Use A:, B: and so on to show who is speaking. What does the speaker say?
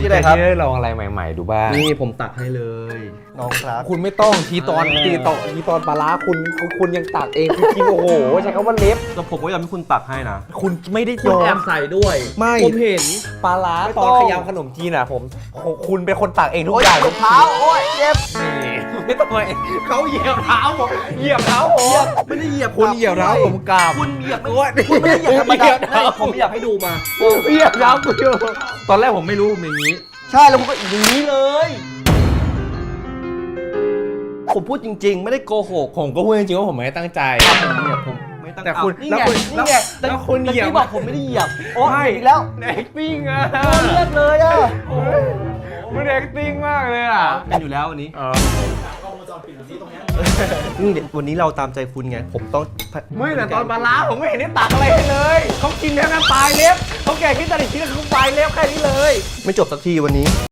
A: ที่ไหนครับ
B: ที่ได้ลองอะไรใหม่ๆ ดูบ้าง
A: นี่ผมตักให้เลย น้องครับ
B: คุณไม่ต้องทีตอน
A: เออ
B: ทีตอนทีตอนปลาร้าคุณคุณคุณยังตักเองคุณกินโอ้โหใช้คำว่าเล็บ
A: แล้วผมก็ยอมให้คุณตักให้นะ
B: คุณไม่ได้
A: คุณ
B: ยอ
A: แอ
B: ม
A: บใส่ด้วย
B: ไม่
A: ผมเห็น
B: ปลาร้า
A: ไม่
B: ต
A: ต้
B: อ
A: อนง
B: ขยำขนมจีนอะผมผมคุณเป็นคนตักเองทุกอย่าง
A: เท้าโอ้ยเจ็บ
B: นี่ ไม่ต้องเลยเขาเหยียบเท้าผมเหยียบเท้าผม
A: ไม่ได้เหยียบ
B: คุณเหยียบเท้าผมกราบ
A: คุณเหยียบไม่
B: โอ๊ย
A: คุณไม่ได้เหยียบธรรม
B: เหยียบ
A: ดา
B: เท้า
A: ให้ผมอยากให้ดูมา
B: เหยียบเท้าคุณอยู่ตอนแรกผมไม่รู้ผมอย่างนี้
A: ใช่แล้วผมก็อย่างนี้เลย ผมพูดจริง ๆ ไม่ได้โกหก
B: ผมก็พูดจริงๆว่าผมไม่ได้ตั้งใจ
A: ผมเหยียบผมไม่ตั้ง
B: แต่คุณ
A: นี่
B: แล้ว
A: ไง
B: คุณ
A: นี่ไง
B: แล้วแล้วคุณ
A: ตะ
B: เหยียบ
A: กี้บอกผมไม่ได้เหยียบโอ้
B: ไม่
A: อีกแล้ว
B: acting อะ
A: เลือกเลยอะ
B: มัน acting มากเลยอะ
A: เป็นอยู่แล้ววันนี้
B: เออ
A: นี่เดี๋ยววันนี้เราตามใจคุณไง ผมต้อง
B: ไม่แต่ตอนปลาร้าผมไม่เห็นได้ตักอะไรให้เลยเขากินแค่นั้นปลายเล็บเขาแก่กินแต่ละชิ้นคือปลายเล็บแค่นี้เลย
A: ไม่จบสักทีวันนี้